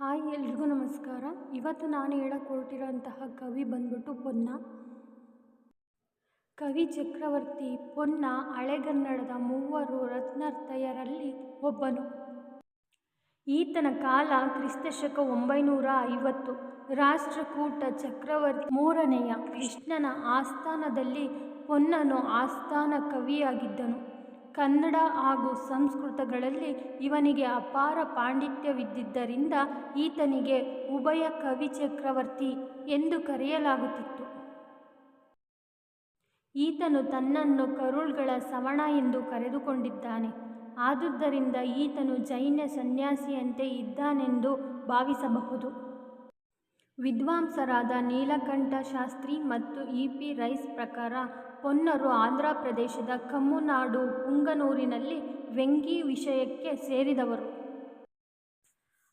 Hi ಎಲ್ರಿಗೂ ನಮಸ್ಕಾರ. ಇವತ್ತು ನಾನು ಹೇಳಕ್ಕೆ ಹೊರಟಿರೋಂತಹ ಕವಿ ಬಂದ್ಬಿಟ್ಟು ಪೊನ್ನ. ಕವಿ ಚಕ್ರವರ್ತಿ ಪೊನ್ನ ಹಳೆಗನ್ನಡದ ಮೂವರು ರತ್ನತ್ರಯರಲ್ಲಿ ಒಬ್ಬನು. ಈತನ ಕಾಲ ಕ್ರಿಸ್ತಶಕ ಒಂಬೈನೂರ ಐವತ್ತು. ರಾಷ್ಟ್ರಕೂಟ ಚಕ್ರವರ್ತಿ ಮೂರನೆಯ ಕೃಷ್ಣನ ಆಸ್ಥಾನದಲ್ಲಿ ಪೊನ್ನನು ಆಸ್ಥಾನ ಕವಿಯಾಗಿದ್ದನು. ಕನ್ನಡ ಹಾಗೂ ಸಂಸ್ಕೃತಗಳಲ್ಲಿ ಇವನಿಗೆ ಅಪಾರ ಪಾಂಡಿತ್ಯವಿದ್ದಿದ್ದರಿಂದ ಈತನಿಗೆ ಉಭಯ ಕವಿ ಚಕ್ರವರ್ತಿ ಎಂದು ಕರೆಯಲಾಗುತ್ತಿತ್ತು. ಈತನು ತನ್ನನ್ನು ಕರುಳ್ಗಳ ಸವಣ ಎಂದು ಕರೆದುಕೊಂಡಿದ್ದಾನೆ. ಆದುದರಿಂದ ಈತನು ಜೈನ ಸನ್ಯಾಸಿಯಂತೆ ಇದ್ದಾನೆಂದು ಭಾವಿಸಬಹುದು. ವಿದ್ವಾಂಸರಾದ ನೀಲಕಂಠ ಶಾಸ್ತ್ರಿ ಮತ್ತು ಇ ಪಿ ರೈಸ್ ಪ್ರಕಾರ ಪೊನ್ನರು ಆಂಧ್ರ ಪ್ರದೇಶದ ಕಮ್ಮುನಾಡು ಪುಂಗನೂರಿನಲ್ಲಿ ವ್ಯಂಗಿ ವಿಷಯಕ್ಕೆ ಸೇರಿದವರು.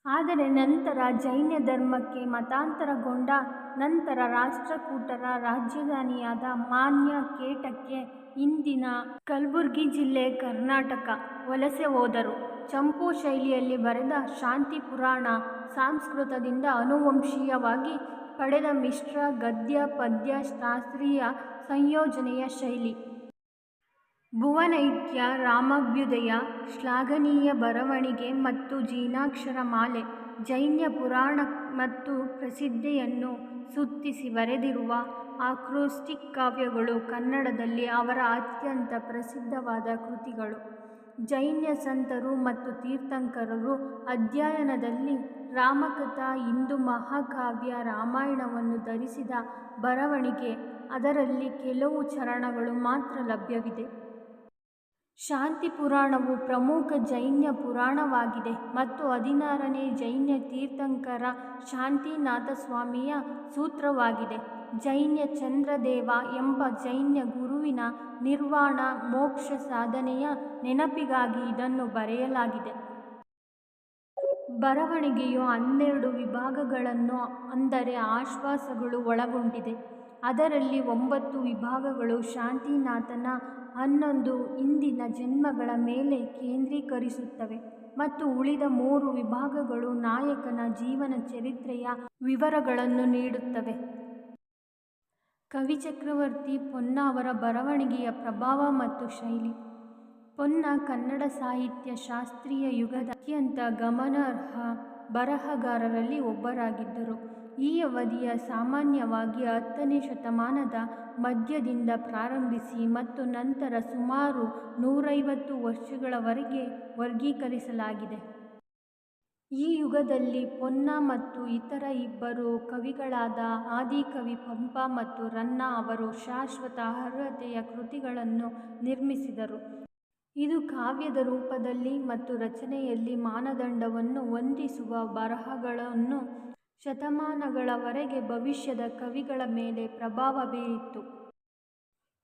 ಆದರೆ ನಂತರ ಜೈನ ಧರ್ಮಕ್ಕೆ ಮತಾಂತರಗೊಂಡ ನಂತರ ರಾಷ್ಟ್ರಕೂಟರ ರಾಜಧಾನಿಯಾದ ಮಾನ್ಯ ಕೇಟಕ್ಕೆ ಇಂದಿನ ಕಲಬುರಗಿ ಜಿಲ್ಲೆ ಕರ್ನಾಟಕ ವಲಸೆ ಹೋದರು. ಚಂಪು ಶೈಲಿಯಲ್ಲಿ ಬರೆದ ಶಾಂತಿ ಪುರಾಣ ಸಂಸ್ಕೃತದಿಂದ ಅನುವಂಶೀಯವಾಗಿ ಪಡೆದ ಮಿಶ್ರ ಗದ್ಯ, ಪದ್ಯ, ಶಾಸ್ತ್ರೀಯ ಸಂಯೋಜನೆಯ ಶೈಲಿ. ಭುವನೈತ್ಯ ರಾಮಭ್ಯುದಯ ಶ್ಲಾಘನೀಯ ಬರವಣಿಗೆ ಮತ್ತು ಜೀನಾಕ್ಷರ ಮಾಲೆ, ಜೈನ ಪುರಾಣ ಮತ್ತು ಪ್ರಸಿದ್ಧಿಯನ್ನು ಸುತ್ತಿಸಿ ಬರೆದಿರುವ ಆಕ್ರೋಸ್ಟಿಕ್ ಕಾವ್ಯಗಳು ಕನ್ನಡದಲ್ಲಿ ಅವರ ಅತ್ಯಂತ ಪ್ರಸಿದ್ಧವಾದ ಕೃತಿಗಳು. ಜೈನ ಸಂತರು ಮತ್ತು ತೀರ್ಥಂಕರರು ಅಧ್ಯಯನದಲ್ಲಿ ರಾಮಕಥಾ, ಹಿಂದೂ ಮಹಾಕಾವ್ಯ, ರಾಮಾಯಣವನ್ನು ಧರಿಸಿದ ಬರವಣಿಗೆ ಅದರಲ್ಲಿ ಕೆಲವು ಚರಣಗಳು ಮಾತ್ರ ಲಭ್ಯವಿದೆ. ಶಾಂತಿ ಪುರಾಣವು ಪ್ರಮುಖ ಜೈನ ಪುರಾಣವಾಗಿದೆ ಮತ್ತು ಹದಿನಾರನೇ ಜೈನ ತೀರ್ಥಂಕರ ಶಾಂತಿನಾಥಸ್ವಾಮಿಯ ಸೂತ್ರವಾಗಿದೆ. ಜೈನ ಚಂದ್ರದೇವ ಎಂಬ ಜೈನ ಗುರುವಿನ ನಿರ್ವಾಣ ಮೋಕ್ಷ ಸಾಧನೆಯ ನೆನಪಿಗಾಗಿ ಇದನ್ನು ಬರೆಯಲಾಗಿದೆ. ಬರವಣಿಗೆಯು ಹನ್ನೆರಡು ವಿಭಾಗಗಳನ್ನು ಅಂದರೆ ಆಶ್ವಾಸಗಳು ಒಳಗೊಂಡಿದೆ. ಅದರಲ್ಲಿ ಒಂಬತ್ತು ವಿಭಾಗಗಳು ಶಾಂತಿನಾಥನ, ಹನ್ನೊಂದು ಹಿಂದಿನ ಜನ್ಮಗಳ ಮೇಲೆ ಕೇಂದ್ರೀಕರಿಸುತ್ತವೆ ಮತ್ತು ಉಳಿದ ಮೂರು ವಿಭಾಗಗಳು ನಾಯಕನ ಜೀವನ ಚರಿತ್ರೆಯ ವಿವರಗಳನ್ನು ನೀಡುತ್ತವೆ. ಕವಿ ಚಕ್ರವರ್ತಿ ಪೊನ್ನ ಅವರ ಬರವಣಿಗೆಯ ಪ್ರಭಾವ ಮತ್ತು ಶೈಲಿ. ಪೊನ್ನ ಕನ್ನಡ ಸಾಹಿತ್ಯ ಶಾಸ್ತ್ರೀಯ ಯುಗದ ಅತ್ಯಂತ ಗಮನಾರ್ಹ ಬರಹಗಾರರಲ್ಲಿ ಒಬ್ಬರಾಗಿದ್ದರು. ಈ ಅವಧಿಯ ಸಾಮಾನ್ಯವಾಗಿ ಹತ್ತನೇ ಶತಮಾನದ ಮಧ್ಯದಿಂದ ಪ್ರಾರಂಭಿಸಿ ಮತ್ತು ನಂತರ ಸುಮಾರು ನೂರೈವತ್ತು ವರ್ಷಗಳವರೆಗೆ ವರ್ಗೀಕರಿಸಲಾಗಿದೆ. ಈ ಯುಗದಲ್ಲಿ ಪೊನ್ನ ಮತ್ತು ಇತರ ಇಬ್ಬರು ಕವಿಗಳಾದ ಆದಿಕವಿ ಪಂಪ ಮತ್ತು ರನ್ನ ಅವರು ಶಾಶ್ವತ ಅರ್ಹತೆಯ ಕೃತಿಗಳನ್ನು ನಿರ್ಮಿಸಿದರು. ಇದು ಕಾವ್ಯದ ರೂಪದಲ್ಲಿ ಮತ್ತು ರಚನೆಯಲ್ಲಿ ಮಾನದಂಡವನ್ನು ಹೊಂದಿಸುವ ಬರಹಗಳನ್ನು ಶತಮಾನಗಳವರೆಗೆ ಭವಿಷ್ಯದ ಕವಿಗಳ ಮೇಲೆ ಪ್ರಭಾವ ಬೀರಿತ್ತು.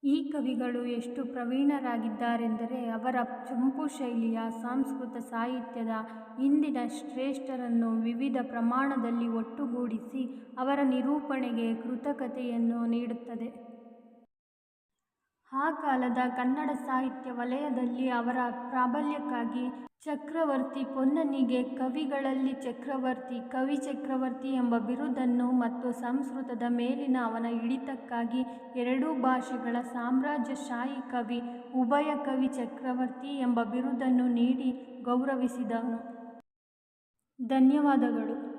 ಈ ಕವಿಗಳು ಎಷ್ಟು ಪ್ರವೀಣರಾಗಿದ್ದಾರೆಂದರೆ ಅವರ ಚಂಪು ಶೈಲಿಯ ಸಂಸ್ಕೃತ ಸಾಹಿತ್ಯದ ಇಂದಿನ ಶ್ರೇಷ್ಠರನ್ನು ವಿವಿಧ ಪ್ರಮಾಣದಲ್ಲಿ ಒಟ್ಟುಗೂಡಿಸಿ ಅವರ ನಿರೂಪಣೆಗೆ ಕೃತಕತೆಯನ್ನು ನೀಡುತ್ತದೆ. ಆ ಕಾಲದ ಕನ್ನಡ ಸಾಹಿತ್ಯ ವಲಯದಲ್ಲಿ ಅವರ ಪ್ರಾಬಲ್ಯಕ್ಕಾಗಿ ಚಕ್ರವರ್ತಿ ಪೊನ್ನನಿಗೆ ಕವಿಗಳಲ್ಲಿ ಚಕ್ರವರ್ತಿ, ಕವಿ ಚಕ್ರವರ್ತಿ ಎಂಬ ಬಿರುದನ್ನು ಮತ್ತು ಸಂಸ್ಕೃತದ ಮೇಲಿನ ಅವನ ಹಿಡಿತಕ್ಕಾಗಿ ಎರಡೂ ಭಾಷೆಗಳ ಸಾಮ್ರಾಜ್ಯಶಾಹಿ ಕವಿ ಉಭಯ ಕವಿ ಚಕ್ರವರ್ತಿ ಎಂಬ ಬಿರುದನ್ನು ನೀಡಿ ಗೌರವಿಸಿದನು. ಧನ್ಯವಾದಗಳು.